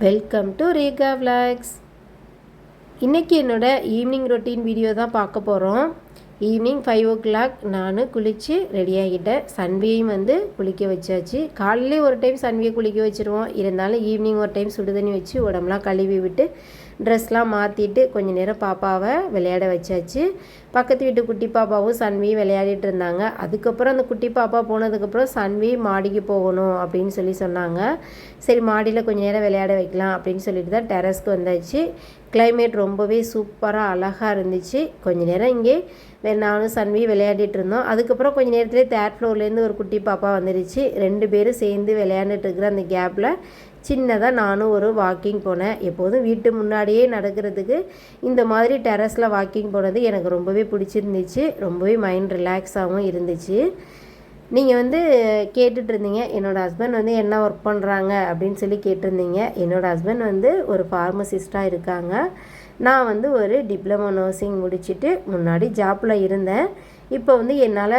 Welcome to Rekha vlogs இன்றைக்கி என்னோடய evening routine video தான் பார்க்க போகிறோம் ஈவினிங் ஃபைவ் ஓ கிளாக் நான் குளித்து ரெடி ஆகிட்டேன் சன்வியையும் வந்து குளிக்க வச்சாச்சு. காலையிலே ஒரு டைம் சன்வியை குளிக்க வச்சுருவோம். இருந்தாலும் ஈவினிங் ஒரு டைம் சுடு தண்ணி வச்சு உடம்புலாம் கழுவி விட்டு ட்ரெஸ்லாம் மாற்றிட்டு கொஞ்ச நேரம் பாப்பாவை விளையாட வச்சாச்சு. பக்கத்து வீட்டு குட்டி பாப்பாவும் சன்வி விளையாடிட்டு இருந்தாங்க. அதுக்கப்புறம் அந்த குட்டி பாப்பா போனதுக்கப்புறம் சன்வி மாடிக்கு போகணும் அப்படின்னு சொல்லி சொன்னாங்க. சரி மாடியில் கொஞ்ச நேரம் விளையாட வைக்கலாம் அப்படின்னு சொல்லிட்டு தான் டெரஸ்க்கு வந்தாச்சு. கிளைமேட் ரொம்பவே சூப்பராக அழகாக இருந்துச்சு. கொஞ்ச நேரம் இங்கே நானும் சன்வி விளையாடிட்டு இருந்தோம். அதுக்கப்புறம் கொஞ்ச நேரத்துலேயே தேர்ட் ஃப்ளோர்லேருந்து ஒரு குட்டி பாப்பா வந்துருச்சு. ரெண்டு பேரும் சேர்ந்து விளையாண்டுட்டு இருக்கிற அந்த கேப்பில் சின்னதாக நானும் ஒரு வாக்கிங் போனேன். எப்போதும் வீட்டு முன்னாடியே நடக்கிறதுக்கு இந்த மாதிரி டெரஸில் வாக்கிங் போனது எனக்கு ரொம்பவே பிடிச்சிருந்துச்சு. ரொம்பவே மைண்ட் ரிலாக்ஸாகவும் இருந்துச்சு. நீங்கள் வந்து கேட்டுட்ருந்தீங்க என்னோடய ஹஸ்பண்ட் வந்து என்ன ஒர்க் பண்ணுறாங்க அப்படின்னு சொல்லி கேட்டிருந்தீங்க. என்னோடய ஹஸ்பண்ட் வந்து ஒரு ஃபார்மசிஸ்ட்டாக இருக்காங்க. நான் வந்து ஒரு டிப்ளமோ நர்சிங் முடிச்சுட்டு முன்னாடி ஜாப்பில் இருந்தேன். இப்போ வந்து என்னால்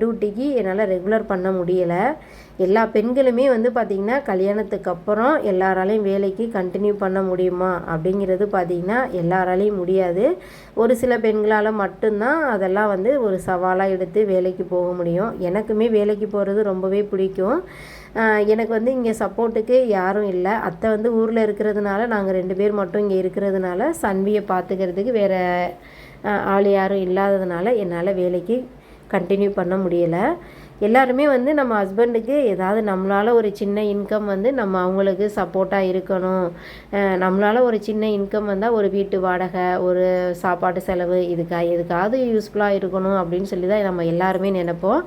டியூட்டிக்கு என்னால் ரெகுலர் பண்ண முடியலை. எல்லா பெண்களுமே வந்து பார்த்திங்கன்னா கல்யாணத்துக்கு அப்புறம் எல்லாராலையும் வேலைக்கு கண்டினியூ பண்ண முடியுமா? அப்படிங்கிறது பார்த்திங்கன்னா எல்லாராலையும் முடியாது. ஒரு சில பெண்களால் மட்டும்தான் அதெல்லாம் வந்து ஒரு சவாலாக எடுத்து வேலைக்கு போக முடியும். எனக்குமே வேலைக்கு போகிறது ரொம்பவே பிடிக்கும். எனக்கு வந்து இங்கே சப்போர்ட்டுக்கு யாரும் இல்லை. அத்தை வந்து ஊரில் இருக்கிறதுனால நாங்கள் ரெண்டு பேர் மட்டும் இங்கே இருக்கிறதுனால சன்வியை பார்த்துக்கிறதுக்கு வேறு ஆள் யாரும் இல்லாததுனால என்னால் வேலைக்கு கண்டினியூ பண்ண முடியலை. எல்லாருமே வந்து நம்ம ஹஸ்பண்டுக்கு ஏதாவது நம்மளால் ஒரு சின்ன இன்கம் வந்து நம்ம அவங்களுக்கு சப்போர்ட்டாக இருக்கணும். நம்மளால் ஒரு சின்ன இன்கம் வந்தால் ஒரு வீட்டு வாடகை ஒரு சாப்பாட்டு செலவு இதுக்கா எதுக்காவது யூஸ்ஃபுல்லாக இருக்கணும் அப்படின்னு சொல்லி தான் நம்ம எல்லாருமே நினைப்போம்.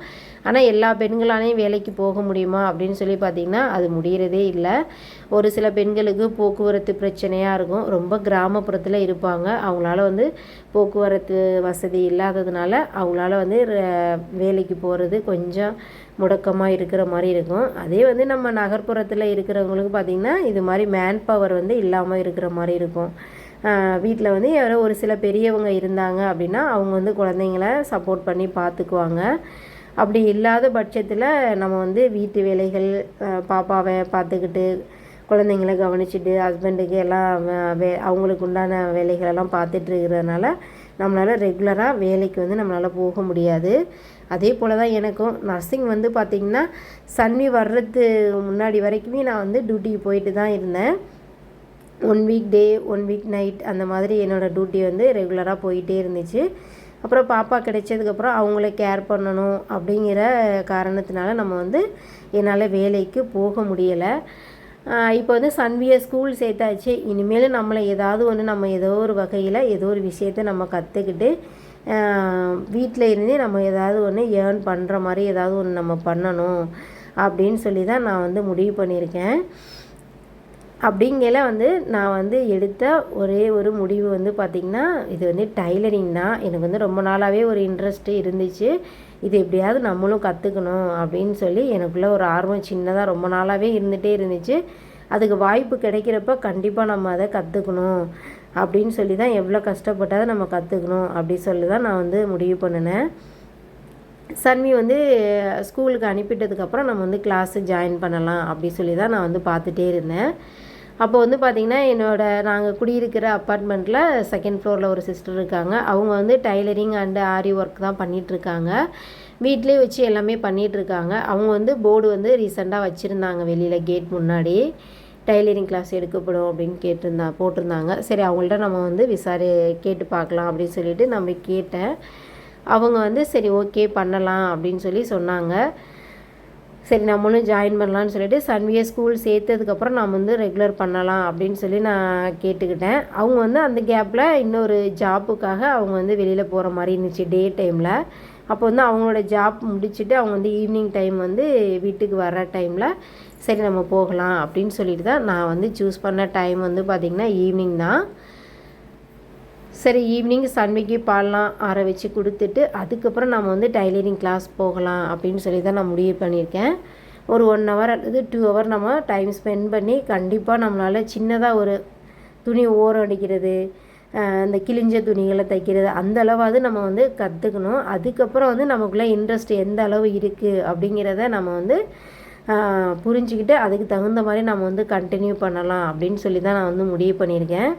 ஆனால் எல்லா பெண்களாலையும் வேலைக்கு போக முடியுமா அப்படின்னு சொல்லி பார்த்திங்கன்னா அது முடிகிறதே இல்லை. ஒரு சில பெண்களுக்கு போக்குவரத்து பிரச்சனையாக இருக்கும். ரொம்ப கிராமப்புறத்தில் இருப்பாங்க. அவங்களால வந்து போக்குவரத்து வசதி இல்லாததுனால அவங்களால வந்து வேலைக்கு போகிறது கொஞ்சம் முடக்கமாக இருக்கிற மாதிரி இருக்கும். அதே வந்து நம்ம நகர்ப்புறத்தில் இருக்கிறவங்களுக்கு பார்த்திங்கன்னா இது மாதிரி மேன் பவர் வந்து இல்லாமல் இருக்கிற மாதிரி இருக்கும். வீட்டில் வந்து யாரோ ஒரு சில பெரியவங்க இருந்தாங்க அப்படின்னா அவங்க வந்து குழந்தைங்கள சப்போர்ட் பண்ணி பார்த்துக்குவாங்க. அப்படி இல்லாத பட்சத்தில் நம்ம வந்து வீட்டு வேலைகள் பாப்பாவை பார்த்துக்கிட்டு குழந்தைங்கள கவனிச்சுட்டு ஹஸ்பண்டுக்கு எல்லாம் வே அவங்களுக்கு உண்டான வேலைகளெல்லாம் பார்த்துட்டு இருக்கிறதுனால நம்மளால் ரெகுலராக வேலைக்கு வந்து நம்மளால் போக முடியாது. அதே போல் தான் எனக்கும். நர்சிங் வந்து பார்த்திங்கன்னா சன்னி வர்றது முன்னாடி வரைக்குமே நான் வந்து டியூட்டிக்கு போயிட்டு தான் இருந்தேன். One week day one week night அந்த மாதிரி என்னோடய டியூட்டி வந்து ரெகுலராக போயிட்டே இருந்துச்சு. அப்புறம் பாப்பா கிடைச்சதுக்கப்புறம் அவங்கள கேர் பண்ணணும் அப்படிங்கிற காரணத்தினால நம்ம வந்து என்னால் வேலைக்கு போக முடியலை. இப்போ வந்து சன்வியை ஸ்கூல் சேர்த்தாச்சு. இனிமேல் நம்மளை ஏதாவது ஒன்று நம்ம ஏதோ ஒரு வகையில் ஏதோ ஒரு விஷயத்தை நம்ம கற்றுக்கிட்டு வீட்டில் இருந்தே நம்ம ஏதாவது ஒன்று ஏர்ன் பண்ணுற மாதிரி ஏதாவது ஒன்று நம்ம பண்ணணும் அப்படின்னு சொல்லி தான் நான் வந்து முடிவு பண்ணியிருக்கேன். அப்படிங்கல வந்து நான் வந்து எடுத்த ஒரே ஒரு முடிவு வந்து பார்த்திங்கன்னா இது வந்து டைலரிங் தான். எனக்கு வந்து ரொம்ப நாளாகவே ஒரு இன்ட்ரெஸ்ட்டு இருந்துச்சு. இது எப்படியாவது நம்மளும் கற்றுக்கணும் அப்படின்னு சொல்லி எனக்குள்ளே ஒரு ஆர்வம் சின்னதாக ரொம்ப நாளாகவே இருந்துகிட்டே இருந்துச்சு. அதுக்கு வாய்ப்பு கிடைக்கிறப்ப கண்டிப்பாக நம்ம அதை கற்றுக்கணும் அப்படின்னு சொல்லி தான் எவ்வளோ கஷ்டப்பட்டாத நம்ம கற்றுக்கணும் அப்படி சொல்லி தான் நான் வந்து முடிவு பண்ணினேன். சன்வி வந்து ஸ்கூலுக்கு அனுப்பிட்டதுக்கப்புறம் நம்ம வந்து கிளாஸு ஜாயின் பண்ணலாம் அப்படி சொல்லி தான் நான் வந்து பார்த்துட்டே இருந்தேன். அப்போ வந்து பார்த்திங்கன்னா என்னோடய நாங்கள் குடியிருக்கிற அப்பார்ட்மெண்ட்டில் செகண்ட் ஃப்ளோரில் ஒரு சிஸ்டர் இருக்காங்க. அவங்க வந்து டைலரிங் அண்டு ஆரி ஒர்க் தான் பண்ணிகிட்ருக்காங்க வீட்டிலே வச்சு எல்லாமே பண்ணிகிட்ருக்காங்க அவங்க வந்து போர்டு வந்து ரீசெண்டாக வச்சுருந்தாங்க வெளியில் கேட் முன்னாடி. டைலரிங் கிளாஸ் எடுக்கப்படும் அப்படின்னு கேட்டிருந்தா போட்டிருந்தாங்க. சரி அவங்கள்ட்ட நம்ம வந்து விசாரி கேட்டு பார்க்கலாம் அப்படின்னு சொல்லிட்டு நம்ம கேட்டேன். அவங்க வந்து சரி ஓகே பண்ணலாம் அப்படின்னு சொல்லி சொன்னாங்க. சரி நம்மளும் ஜாயின் பண்ணலான்னு சொல்லிட்டு சன்வியை ஸ்கூல் சேர்த்ததுக்கப்புறம் நம்ம வந்து ரெகுலர் பண்ணலாம் அப்படின்னு சொல்லி நான் கேட்டுக்கிட்டேன். அவங்க வந்து அந்த கேப்பில் இன்னொரு ஜாப்புக்காக அவங்க வந்து வெளியில் போகிற மாதிரி இருந்துச்சு டே டைமில் அப்போ வந்து அவங்களோட ஜாப் முடிச்சுட்டு அவங்க வந்து ஈவினிங் டைம் வந்து வீட்டுக்கு வர்ற டைமில் சரி நம்ம போகலாம் அப்படின்னு சொல்லிட்டு தான் நான் வந்து சூஸ் பண்ண டைம் வந்து பார்த்திங்கன்னா ஈவினிங் தான். சரி ஈவினிங் சன்விக்கு பால்லாம் ஆற வச்சு கொடுத்துட்டு அதுக்கப்புறம் நம்ம வந்து டைலரிங் கிளாஸ் போகலாம் அப்படின்னு சொல்லி தான் நான் முடிவு பண்ணியிருக்கேன். ஒரு ஒன் ஹவர் அல்லது டூ ஹவர் நம்ம டைம் ஸ்பெண்ட் பண்ணி கண்டிப்பாக நம்மளால் சின்னதாக ஒரு துணி ஓரம் அடிக்கிறது இந்த கிழிஞ்ச துணிகளை தைக்கிறது அந்த அளவாவது நம்ம வந்து கற்றுக்கணும் அதுக்கப்புறம் வந்து நமக்குள்ளே இன்ட்ரெஸ்ட் எந்த அளவு இருக்குது அப்படிங்கிறத நம்ம வந்து புரிஞ்சுக்கிட்டு அதுக்கு தகுந்த மாதிரி நம்ம வந்து கண்டினியூ பண்ணலாம் அப்படின்னு சொல்லி தான் நான் வந்து முடிவு பண்ணியிருக்கேன்.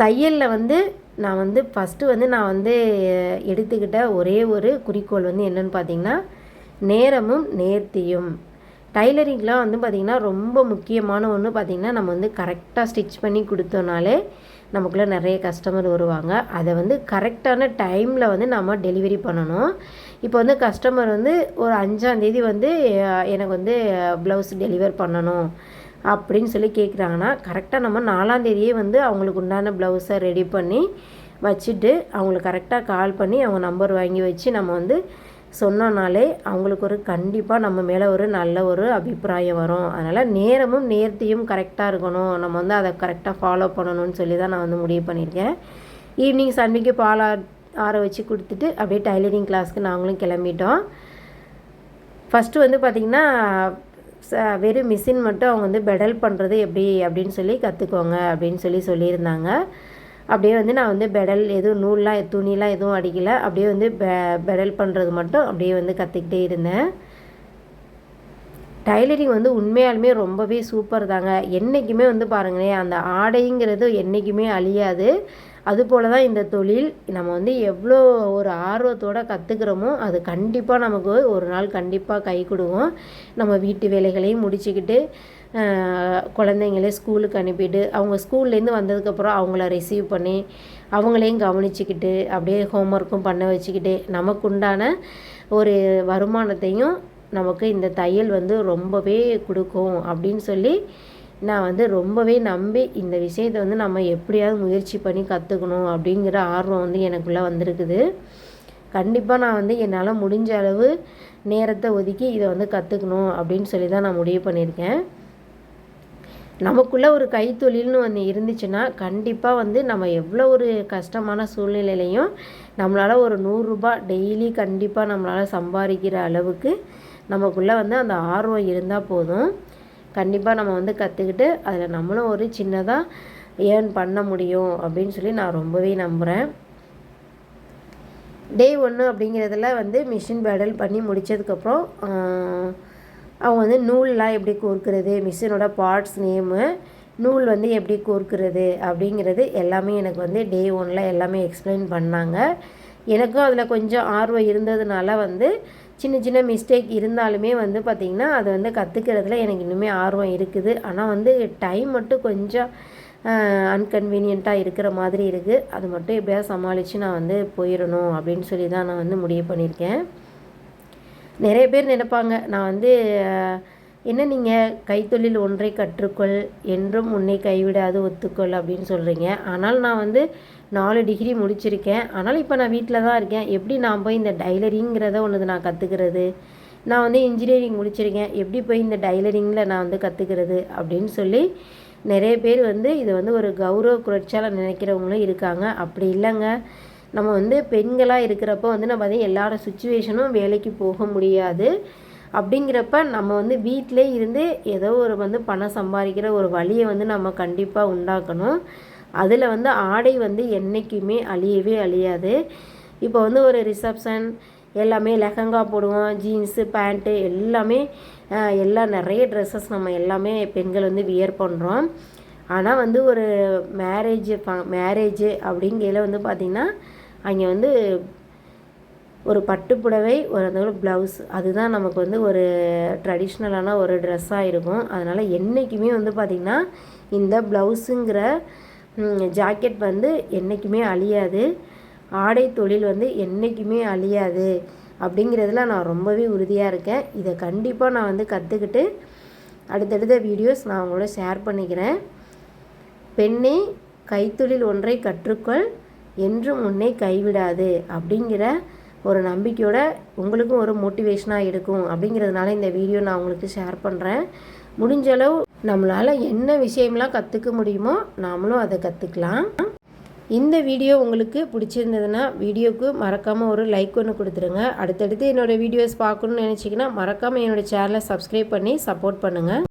தையலில் வந்து நான் வந்து ஃபஸ்ட்டு வந்து நான் வந்து எடுத்துக்கிட்ட ஒரே ஒரு குறிக்கோள் வந்து என்னன்னு பார்த்தீங்கன்னா நேரமும் நேர்த்தியும். டைலரிங்லாம் வந்து பார்த்திங்கன்னா ரொம்ப முக்கியமான ஒன்று பார்த்திங்கன்னா நம்ம வந்து கரெக்டாக ஸ்டிச் பண்ணி கொடுத்தோனாலே நமக்குள்ளே நிறைய கஸ்டமர் வருவாங்க. அதை வந்து கரெக்டான டைமில் வந்து நம்ம டெலிவரி பண்ணணும். இப்போ வந்து கஸ்டமர் வந்து ஒரு அஞ்சாந்தேதி வந்து எனக்கு வந்து ப்ளவுஸ் டெலிவர் பண்ணணும். அப்படின்னு சொல்லி கேட்குறாங்கன்னா கரெக்டாக நம்ம நாலாந்தேதியே வந்து அவங்களுக்கு உண்டான ப்ளவுஸை ரெடி பண்ணி வச்சுட்டு அவங்களுக்கு கரெக்டாக கால் பண்ணி அவங்க நம்பர் வாங்கி வச்சு நம்ம வந்து சொன்னோனாலே அவங்களுக்கு ஒரு கண்டிப்பாக நம்ம மேலே ஒரு நல்ல ஒரு அபிப்பிராயம் வரும். அதனால் நேரமும் நேர்த்தியும் கரெக்டாக இருக்கணும். நம்ம வந்து அதை கரெக்டாக ஃபாலோ பண்ணணும்னு சொல்லி தான் நான் வந்து முடிவு பண்ணியிருக்கேன். ஈவினிங் சன்மைக்கு பால் ஆற வச்சு கொடுத்துட்டு அப்படியே டைலரிங் கிளாஸ்க்கு நாங்களும் கிளம்பிட்டோம். ஃபஸ்ட்டு வந்து பார்த்திங்கன்னா வெறும் மிஷின் மட்டும் அவங்க வந்து பெடல் பண்ணுறது எப்படி அப்படின்னு சொல்லி கற்றுக்கோங்க அப்படின்னு சொல்லி சொல்லியிருந்தாங்க. அப்படியே வந்து நான் வந்து பெடல் எதுவும் நூல்லாம் துணிலாம் எதுவும் அடிக்கலை. அப்படியே வந்து பெ பெடல் பண்ணுறது மட்டும் அப்படியே வந்து கற்றுக்கிட்டே இருந்தேன். டைலரிங் வந்து உண்மையாலுமே ரொம்பவே சூப்பர் தாங்க. என்றைக்குமே வந்து பாருங்களேன் அந்த ஆடைங்கிறது என்றைக்குமே அழியாது. அதுபோல தான் இந்த தொழில். நம்ம வந்து எவ்வளோ ஒரு ஆர்வத்தோடு கற்றுக்குறோமோ அது கண்டிப்பாக நமக்கு ஒரு நாள் கண்டிப்பாக கை கொடுக்கும். நம்ம வீட்டு வேலைகளையும் முடிச்சுக்கிட்டு குழந்தைங்களே ஸ்கூலுக்கு அனுப்பிட்டு அவங்க ஸ்கூல்லேருந்து வந்ததுக்கப்புறம் அவங்கள ரிசீவ் பண்ணி அவங்களையும் கவனிச்சுக்கிட்டு அப்படியே ஹோம் ஒர்க்கும் பண்ண வச்சுக்கிட்டு நமக்கு உண்டான ஒரு வருமானத்தையும் நமக்கு இந்த தையல் வந்து ரொம்பவே கொடுக்கும் அப்படின்னு சொல்லி நான் வந்து ரொம்பவே நம்பி இந்த விஷயத்தை வந்து நம்ம எப்படியாவது முயற்சி பண்ணி கற்றுக்கணும் அப்படிங்கிற ஆர்வம் வந்து எனக்குள்ளே வந்திருக்குது. கண்டிப்பாக நான் வந்து என்னால் முடிஞ்ச அளவு நேரத்தை ஒதுக்கி இதை வந்து கற்றுக்கணும் அப்படின்னு சொல்லி தான் நான் முடிவு பண்ணியிருக்கேன். நமக்குள்ளே ஒரு கைத்தொழில்னு ஒன்று இருந்துச்சுன்னா கண்டிப்பாக வந்து நம்ம எவ்வளோ ஒரு கஷ்டமான சூழ்நிலையிலையும் நம்மளால் ஒரு நூறுரூபா டெய்லி கண்டிப்பாக நம்மளால் சம்பாதிக்கிற அளவுக்கு நமக்குள்ளே வந்து அந்த ஆர்வம் இருந்தால் போதும். கண்டிப்பாக நம்ம வந்து கற்றுக்கிட்டு அதில் நம்மளும் ஒரு சின்னதாக ஏர்ன் பண்ண முடியும் அப்படின்னு சொல்லி நான் ரொம்பவே நம்புகிறேன் டே ஒன்று அப்படிங்கிறதுல வந்து மிஷின் பேடல் பண்ணி முடித்ததுக்கப்புறம் அவங்க வந்து நூல்லாம் எப்படி கோர்க்கிறது மிஷினோட பார்ட்ஸ் நேமு நூல் வந்து எப்படி கோர்க்கிறது அப்படிங்கிறது எல்லாமே எனக்கு வந்து டே ஒன்ல எல்லாமே எக்ஸ்பிளைன் பண்ணாங்க. எனக்கும் அதில் கொஞ்சம் ஆர்வம் இருந்ததுனால வந்து சின்ன சின்ன மிஸ்டேக் இருந்தாலுமே வந்து பார்த்திங்கன்னா அதை வந்து கற்றுக்கிறதுல எனக்கு இன்னுமே ஆர்வம் இருக்குது. ஆனால் வந்து டைம் மட்டும் கொஞ்சம் அன்கன்வீனியண்ட்டாக இருக்கிற மாதிரி இருக்குது அது மட்டும் எப்படியாவது சமாளித்து நான் வந்து போயிடணும் அப்படின்னு சொல்லி தான் நான் வந்து முடிவு பண்ணியிருக்கேன். நிறைய பேர் நினைப்பாங்க நான் வந்து என்ன நீங்கள் கைத்தொழில் ஒன்றை கற்றுக்கொள் என்றும் உன்னை கைவிடாது ஒத்துக்கொள் அப்படின்னு சொல்கிறீங்க ஆனால் நான் வந்து நாலு டிகிரி முடிச்சிருக்கேன். ஆனாலும் இப்போ நான் வீட்டில் தான் இருக்கேன். எப்படி நான் போய் இந்த டைலரிங்கிறத ஒன்று நான் கற்றுக்கிறது நான் வந்து இன்ஜினியரிங் முடிச்சிருக்கேன். எப்படி போய் இந்த டைலரிங்கில் நான் வந்து கற்றுக்கிறது அப்படின்னு சொல்லி நிறைய பேர் வந்து இதை வந்து ஒரு கௌரவ குறைச்சால நினைக்கிறவங்களும் இருக்காங்க. அப்படி இல்லைங்க. நம்ம வந்து பெண்களாக இருக்கிறப்ப வந்து நம்ம வந்து எல்லாரோட சுச்சுவேஷனும் வேலைக்கு போக முடியாது. அப்படிங்கிறப்ப நம்ம வந்து வீட்டிலே இருந்து ஏதோ ஒரு வந்து பணம் சம்பாதிக்கிற ஒரு வழியை வந்து நம்ம கண்டிப்பாக உண்டாக்கணும். அதில் வந்து ஆடை வந்து என்றைக்குமே அழியவே அழியாது. இப்போ வந்து ஒரு ரிசப்ஷன் எல்லாமே லெஹங்கா போடுவோம் ஜீன்ஸு பேண்ட்டு எல்லாமே எல்லா எல்லாம் நிறைய ட்ரெஸ்ஸஸ் நம்ம எல்லாமே பெண்கள் வந்து வியர் பண்ணுறோம் ஆனால் வந்து ஒரு மேரேஜ் மேரேஜு அப்படிங்கையில் வந்து பார்த்திங்கன்னா அங்கே வந்து ஒரு பட்டுப்புடவை ஒரு அந்த ஒரு ப்ளவுஸ் அதுதான் நமக்கு வந்து ஒரு ட்ரெடிஷ்னலான ஒரு ட்ரெஸ்ஸாக இருக்கும். அதனால் என்றைக்குமே வந்து பார்த்திங்கன்னா இந்த ப்ளவுஸுங்கிற ஜாக்கெட் வந்து என்றைக்குமே அழியாது. ஆடை தொழில் வந்து என்றைக்குமே அழியாது. அப்படிங்கிறதுல நான் ரொம்பவே உறுதியாக இருக்கேன். இதை கண்டிப்பாக நான் வந்து கற்றுக்கிட்டு அடுத்தடுத்த வீடியோஸ் நான் உங்களோட ஷேர் பண்ணிக்கிறேன். பெண்ணே கைத்தொழில் ஒன்றை கற்றுக்கொள் என்றும் உன்னை கைவிடாது அப்படிங்கிற ஒரு நம்பிக்கையோட உங்களுக்கும் ஒரு மோட்டிவேஷனாக இருக்கும் அப்படிங்கிறதுனால இந்த வீடியோ நான் உங்களுக்கு ஷேர் பண்ணுறேன் முடிஞ்ச அளவு நம்மளால் என்ன விஷயம்லாம் கற்றுக்க முடியுமோ நாமளும் அதை கற்றுக்கலாம் இந்த வீடியோ உங்களுக்கு பிடிச்சிருந்ததுன்னா வீடியோவுக்கு மறக்காமல் ஒரு லைக் ஒன்று கொடுத்துருங்க. அடுத்தடுத்து என்னோடய வீடியோஸ் பார்க்கணுன்னு நினச்சிங்கன்னா மறக்காமல் என்னோடய சேனலை சப்ஸ்கிரைப் பண்ணி சப்போர்ட் பண்ணுங்கள்